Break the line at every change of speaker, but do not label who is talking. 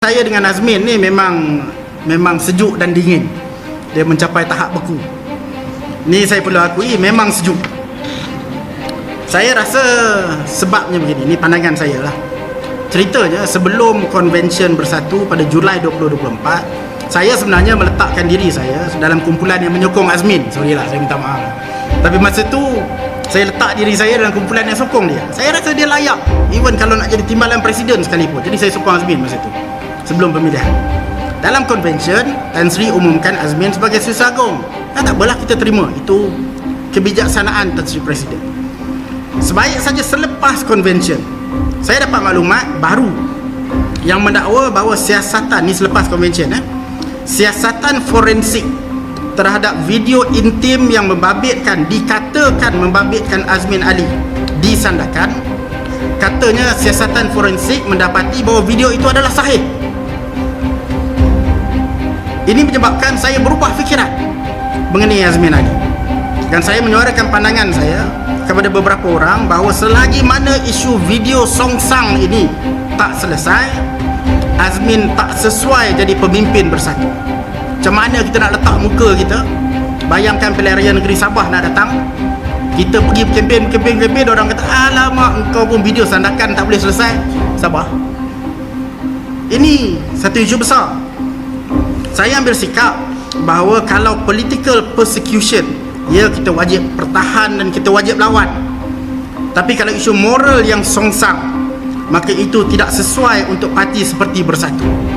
saya dengan Azmin ni memang memang sejuk dan dingin. Dia mencapai tahap beku. Ni saya perlu akui memang sejuk. Saya rasa sebabnya begini, ni pandangan saya lah. Ceritanya sebelum konvensyen bersatu pada Julai 2024, saya sebenarnya meletakkan diri saya dalam kumpulan yang menyokong Azmin. Sorry lah, saya minta maaf. Tapi masa tu saya letak diri saya dalam kumpulan yang sokong dia. Saya rasa dia layak. Even kalau nak jadi timbalan presiden sekalipun. Jadi saya sokong Azmin masa tu. Sebelum pemilihan. Dalam konvensyen, Tan Sri umumkan Azmin sebagai Sisa Agong. Dan tak apalah kita terima. Itu kebijaksanaan Tan Sri Presiden. Sebaik saja selepas konvensyen, saya dapat maklumat baru yang mendakwa bahawa siasatan ni selepas konvensyen eh, siasatan forensik terhadap video intim yang membabitkan dikatakan membabitkan Azmin Ali disandarkan katanya siasatan forensik mendapati bahawa video itu adalah sahih ini menyebabkan saya berubah fikiran mengenai Azmin Ali. Dan saya menyuarakan pandangan saya kepada beberapa orang bahawa selagi mana isu video songsang ini tak selesai Azmin tak sesuai jadi pemimpin bersatu. Macam mana kita nak letak muka kita? Bayangkan pilihan raya negeri Sabah nak datang kita pergi kempen kempen kempen orang kata alamak engkau pun video sandakan tak boleh selesai. Sabah. Ini satu isu besar saya ambil sikap bahawa kalau political persecution ya kita wajib pertahan dan kita wajib lawan. Tapi kalau isu moral yang songsang maka itu tidak sesuai untuk parti seperti bersatu